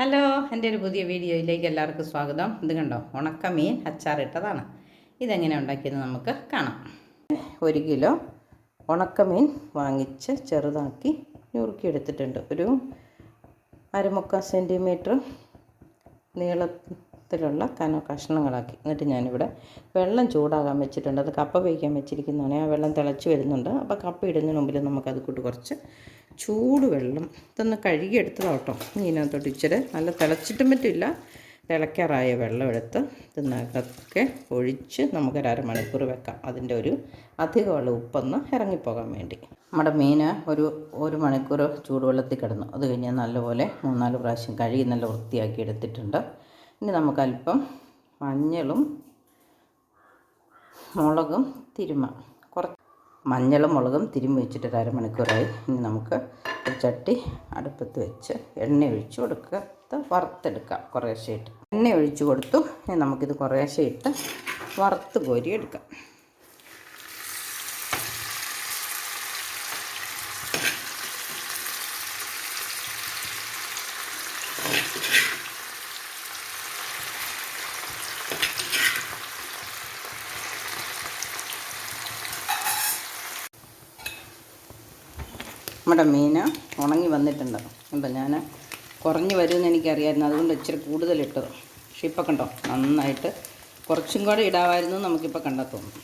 Hello എന്റെ ഒരു പുതിയ വീഡിയോയിലേക്ക് എല്ലാവർക്കും സ്വാഗതം. ഇത് കണ്ടോ ഉണക്കമീൻ അച്ചാറിട്ടതാണ് ഇതെങ്ങനെ ഉണ്ടാക്കിയെന്ന് നമുക്ക് കാണാം. ഒരു കിലോ ഉണക്കമീൻ വാങ്ങിച്ച് ചെറുതാക്കി ഞുറുക്കിയെടുത്തിട്ടുണ്ട്. ഒരു അരമുക്കാൽ സെന്റിമീറ്റർ നീളത്തിലുള്ള കന കഷ്ണങ്ങളാക്കി. എന്നിട്ട് ഞാനിവിടെ വെള്ളം ചൂടാകാൻ വെച്ചിട്ടുണ്ട്. അത് കപ്പ വേവിക്കാൻ വെച്ചിരിക്കുന്നതാണ്. ആ വെള്ളം തിളച്ച് വരുന്നുണ്ട്. അപ്പോൾ കപ്പ ഇടുന്നതിന് മുമ്പിൽ നമുക്കത് കൂട്ട് കുറച്ച് ചൂടുവെള്ളം ഇതൊന്ന് കഴുകിയെടുത്തതാണ് കേട്ടോ. ഇതിനകത്തോട്ട് ഇച്ചിരി നല്ല തിളച്ചിട്ടും പറ്റില്ല. തിളയ്ക്കാറായ വെള്ളം എടുത്ത് ഇതിനകത്തൊക്കെ ഒഴിച്ച് നമുക്കൊരു അരമണിക്കൂർ വെക്കാം. അതിന്റെ ഒരു അധികമുള്ള ഉപ്പൊന്ന് ഇറങ്ങിപ്പോകാൻ വേണ്ടി. നമ്മുടെ മീൻ ഒരു ഒരു മണിക്കൂർ ചൂടുവെള്ളത്തിൽ കിടന്നു. അത് കഴിഞ്ഞാൽ നല്ലപോലെ മൂന്നാൽ പ്രാവശ്യം കഴുകി നല്ല വൃത്തിയാക്കി എടുത്തിട്ടുണ്ട്. ഇനി നമുക്കല്പം മഞ്ഞളും മുളകും തിരുമ. കുറച്ച് മഞ്ഞളും മുളകും തിരുമ്മി വെച്ചിട്ട് ഒരു അരമണിക്കൂറായി. ഇനി നമുക്ക് ഒരു ചട്ടി അടുപ്പത്ത് വെച്ച് എണ്ണ ഒഴിച്ച് കൊടുക്കുക. വറുത്തെടുക്കാം കുറേശ്ശെ ഇട്ട്. എണ്ണ ഒഴിച്ച് കൊടുത്തു. ഇനി നമുക്കിത് കുറേശ്ശെ ഇട്ട് വറുത്ത് കോരി എടുക്കാം നമ്മുടെ മീൻ ഉണങ്ങി വന്നിട്ടുണ്ട്. കണ്ടോ ഞാൻ കുറഞ്ഞ് വരുമെന്ന് എനിക്കറിയായിരുന്നു. അതുകൊണ്ട് ഇച്ചിരി കൂടുതലിട്ടത്. പക്ഷെ ഇപ്പം കണ്ടോ നന്നായിട്ട് കുറച്ചും കൂടെ ഇടാമായിരുന്നു നമുക്കിപ്പോൾ കണ്ടെത്തുന്നു തോന്നും.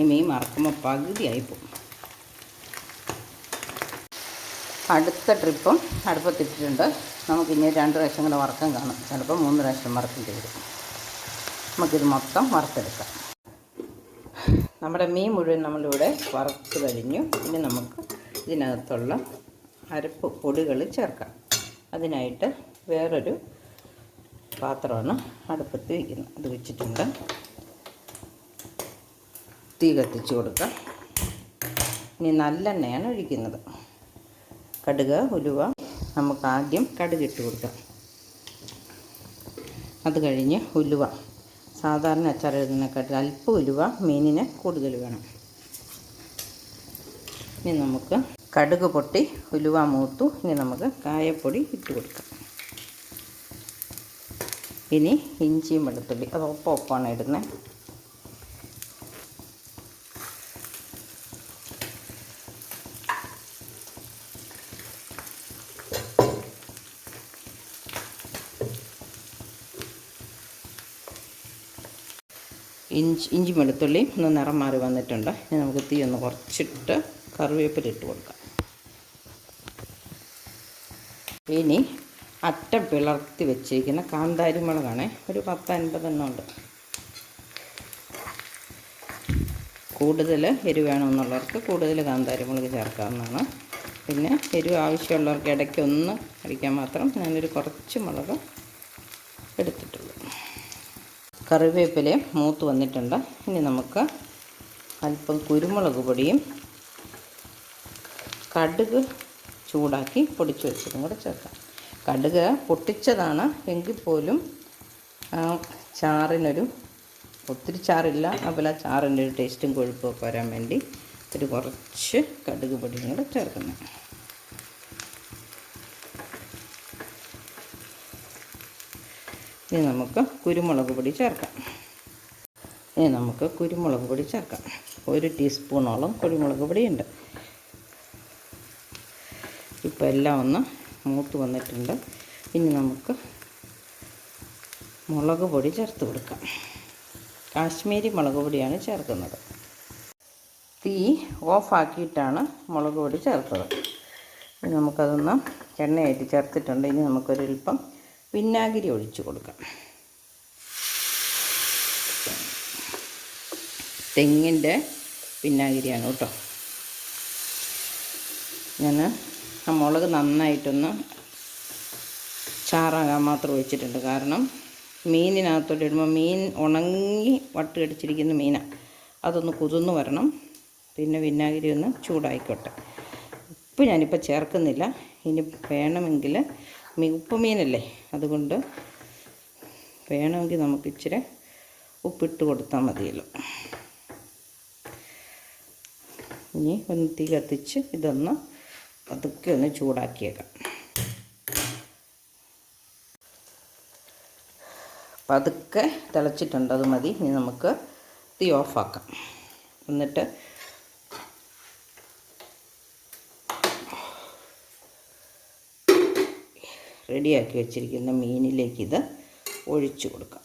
ഈ മീൻ മറക്കുമ്പോൾ പകുതിയായിപ്പോവും അടുത്ത ട്രിപ്പും അടുപ്പത്തിട്ടിട്ടുണ്ട്. നമുക്കിനി രണ്ട് പ്രാവശ്യം കൂടെ വറക്കം കാണും. ചിലപ്പോൾ മൂന്ന് പ്രാവശ്യം വറക്കേണ്ടി വരും. നമുക്കിത് മൊത്തം വറുത്തെടുക്കാം. നമ്മുടെ മീൻ മുഴുവൻ നമ്മളിവിടെ വറുത്ത് കഴിഞ്ഞു. ഇനി നമുക്ക് ഇതിനകത്തുള്ള അരപ്പ് പൊടികൾ ചേർക്കാം. അതിനായിട്ട് വേറൊരു പാത്രമാണ് അടുപ്പത്ത് വയ്ക്കുന്നത് അത് വെച്ചിട്ടുണ്ട്. തീ കത്തിച്ച് കൊടുക്കാം. ഇനി നല്ലെണ്ണയാണ് ഒഴിക്കുന്നത്. കടുക് ഉലുവ നമുക്ക് ആദ്യം കടുക് ഇട്ട് കൊടുക്കാം. അത് കഴിഞ്ഞ് ഉലുവ. സാധാരണ അച്ചാർ എഴുതുന്നതിനെക്കാട്ടിൽ അല്പം ഉലുവ മീനിന് കൂടുതൽ വേണം. ഇനി നമുക്ക് കടുക് പൊട്ടി ഉലുവ മൂത്തു. ഇനി നമുക്ക് കായപ്പൊടി ഇട്ട് കൊടുക്കാം. ഇനി ഇഞ്ചിയും വെളുത്തുള്ളി. അത് ഒപ്പം ഒപ്പമാണ് ഇടുന്നത് ഇഞ്ചി ഇഞ്ചി വെളുത്തുള്ളി ഒന്ന് നിറം മാറി വന്നിട്ടുണ്ട്. ഇനി നമുക്ക് തീ ഒന്ന് കുറച്ചിട്ട് കറിവേപ്പില ഇട്ട് കൊടുക്കാം. ഇനി അറ്റ പിളർത്തി വെച്ചിരിക്കുന്ന കാന്താരി മുളകാണ് ഒരു പത്ത് അൻപതെണ്ണം ഉണ്ട് കൂടുതൽ എരിവ് വേണമെന്നുള്ളവർക്ക് കൂടുതൽ കാന്താരി മുളക് ചേർക്കാവുന്നതാണ്. പിന്നെ എരിവ് ആവശ്യമുള്ളവർക്ക് ഇടയ്ക്ക് ഒന്ന് അടിക്കാൻ മാത്രം ഞാനൊരു കുറച്ച് മുളക് എടുത്തിട്ടുള്ളൂ. കറിവേപ്പില മൂത്ത് വന്നിട്ടുണ്ട്. ഇനി നമുക്ക് അല്പം കുരുമുളക് പൊടിയും കടുക് ചൂടാക്കി പൊടിച്ച് വെച്ചതും കൂടെ ചേർക്കാം. കടുക് പൊട്ടിച്ചതാണ് എങ്കിൽ പോലും ചാറിനൊരു ഒത്തിരി ചാറില്ല അതുപോലെ ചാറിന്റെ ഒരു ടേസ്റ്റും കൊഴുപ്പും ഒക്കെ വരാൻ വേണ്ടി ഒരു കുറച്ച് കടുക് പൊടിയും കൂടെ ചേർക്കുന്നത് ഇനി നമുക്ക് കുരുമുളക് പൊടി ചേർക്കാം. ഇനി നമുക്ക് കുരുമുളക് പൊടി ചേർക്കാം. ഒരു ടീസ്പൂണോളം കുരുമുളക് പൊടിയുണ്ട്. ഇപ്പോൾ എല്ലാം ഒന്ന് മൂത്ത് വന്നിട്ടുണ്ട്. ഇനി നമുക്ക് മുളക് പൊടി ചേർത്ത് കൊടുക്കാം. കാശ്മീരി മുളക് പൊടിയാണ് ചേർക്കുന്നത്. തീ ഓഫാക്കിയിട്ടാണ് മുളക് പൊടി ചേർത്തത്. ഇനി നമുക്കതൊന്ന് എണ്ണയായിട്ട് ചേർത്തിട്ടുണ്ട്. ഇനി നമുക്കൊരൽപ്പം വിനാഗിരി ഒഴിച്ചു കൊടുക്കാം. തെങ്ങിന്റെ വിനാഗിരിയാണ് കേട്ടോ. ഞാൻ ആ മുളക് നന്നായിട്ടൊന്ന് ചാറാകാൻ മാത്രം ഒഴിച്ചിട്ടുണ്ട്. കാരണം മീനിനകത്തോട്ട് ഇടുമ്പോൾ മീൻ ഉണങ്ങി വട്ട് കടിച്ചിരിക്കുന്ന മീനാണ് അതൊന്ന് കുതിർന്ന് വരണം. പിന്നെ വിനാഗിരി ഒന്ന് ചൂടായിക്കോട്ടെ. ഉപ്പ് ഞാനിപ്പോൾ ചേർക്കുന്നില്ല. ഇനി വേണമെങ്കിൽ ഉപ്പ് മീനല്ലേ അതുകൊണ്ട് വേണമെങ്കിൽ നമുക്ക് ഇച്ചിരി ഉപ്പിട്ട് കൊടുത്താൽ മതിയല്ലോ. ഇനി ഒന്ന് തീ കത്തിച്ച് ഇതൊന്ന് പതുക്കെ ഒന്ന് ചൂടാക്കിയേക്കാം. പതുക്കെ തിളച്ചിട്ടുണ്ട് അത് മതി. ഇനി നമുക്ക് തീ ഓഫാക്കാം. എന്നിട്ട് റെഡിയാക്കി വെച്ചിരിക്കുന്ന മീനിലേക്കിത് ഒഴിച്ചു കൊടുക്കാം.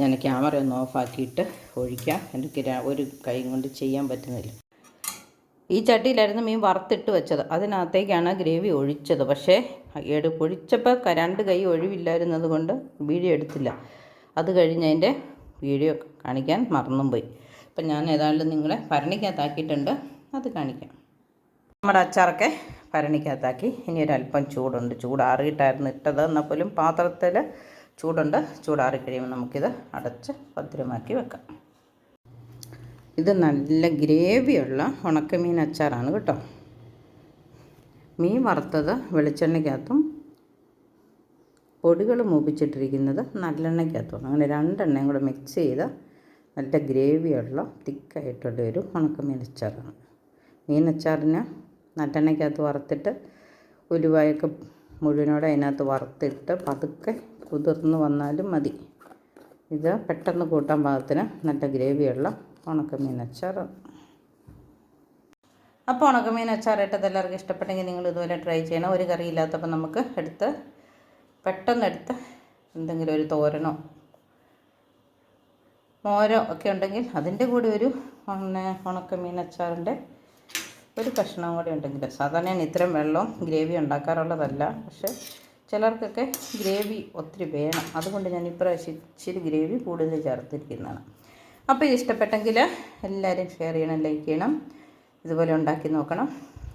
ഞാൻ ക്യാമറ ഒന്ന് ഓഫാക്കിയിട്ട് ഒഴിക്കാം. എനിക്ക് ഒരു കൈ കൊണ്ട് ചെയ്യാൻ പറ്റുന്നില്ല. ഈ ചട്ടിയിലായിരുന്നു മീൻ വറുത്തിട്ട് വെച്ചത്. അതിനകത്തേക്കാണ് ഗ്രേവി ഒഴിച്ചത്. പക്ഷേ എടു ഒഴിച്ചപ്പോൾ രണ്ട് കൈ ഒഴിവില്ലായിരുന്നത് കൊണ്ട് വീഡിയോ എടുത്തില്ല. അത് കഴിഞ്ഞ് അതിന്റെ വീഡിയോ കാണിക്കാൻ മറന്നും പോയി അപ്പം ഞാൻ ഏതായാലും നിങ്ങളെ ഭരണിക്കകത്താക്കിയിട്ടുണ്ട്. അത് കാണിക്കാം. നമ്മുടെ അച്ചാറൊക്കെ ഭരണിക്കകത്താക്കി. ഇനി ഒരല്പം ചൂടുണ്ട്. ചൂടാറിയിട്ടായിരുന്നു ഇട്ടത്. എന്നാൽ പോലും പാത്രത്തിൽ ചൂടുണ്ട്. ചൂടാറി കഴിയുമ്പോൾ നമുക്കിത് അടച്ച് ഭദ്രമാക്കി വെക്കാം. ഇത് നല്ല ഗ്രേവിയുള്ള ഉണക്കമീൻ അച്ചാറാണ് കേട്ടോ. മീൻ വറുത്തത് വെളിച്ചെണ്ണയ്ക്കകത്തും പൊടികൾ മൂപ്പിച്ചിട്ടിരിക്കുന്നത് നല്ലെണ്ണയ്ക്കകത്തുമാണ്. അങ്ങനെ രണ്ടെണ്ണയും കൂടെ മിക്സ് ചെയ്ത് നല്ല ഗ്രേവിയുള്ള തിക്കായിട്ടുള്ള ഒരു ഉണക്കമീൻ അച്ചാറാണ്. മീൻ അച്ചാറിന് നല്ലെണ്ണയ്ക്കകത്ത് വറുത്തിട്ട് ഉലുവായൊക്കെ മുഴുവനോടെ അതിനകത്ത് വറുത്തിട്ട് പതുക്കെ കുതിർന്ന് വന്നാലും മതി. ഇത് പെട്ടെന്ന് കൂട്ടാൻ പാകത്തിന് നല്ല ഗ്രേവിയുള്ള ഉണക്കമീൻ അച്ചാർ. അപ്പോൾ ഉണക്കമീൻ അച്ചാറിട്ടത് എല്ലാവർക്കും ഇഷ്ടപ്പെട്ടെങ്കിൽ നിങ്ങൾ ഇതുപോലെ ട്രൈ ചെയ്യണം. ഒരു കറി ഇല്ലാത്തപ്പോൾ നമുക്ക് എടുത്ത് പെട്ടെന്ന് എടുത്ത് എന്തെങ്കിലും ഒരു തോരനോ മോരോ ഒക്കെ ഉണ്ടെങ്കിൽ അതിന്റെ കൂടെ ഒരു പിന്നെ ഉണക്കമീൻ അച്ചാറിന്റെ ഒരു കഷ്ണം കൂടി ഉണ്ടെങ്കിൽ സാധാരണ ഞാൻ ഇത്രയും ഗ്രേവി ഉണ്ടാക്കാറുള്ളതല്ല. പക്ഷേ ചിലർക്കൊക്കെ ഗ്രേവി ഒത്തിരി വേണം. അതുകൊണ്ട് ഞാൻ ഇപ്രാവശ്യം ഇച്ചിരി ഗ്രേവി കൂടുതൽ ചേർത്തിരിക്കുന്നതാണ്. അപ്പോൾ ഇത് ഇഷ്ടപ്പെട്ടെങ്കിൽ എല്ലാവരും ഷെയർ ചെയ്യണം ലൈക്ക് ചെയ്യണം ഇതുപോലെ ഉണ്ടാക്കി നോക്കണം.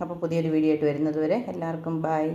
അപ്പോൾ പുതിയൊരു വീഡിയോ ആയിട്ട് വരുന്നത് വരെ എല്ലാവർക്കും ബായ്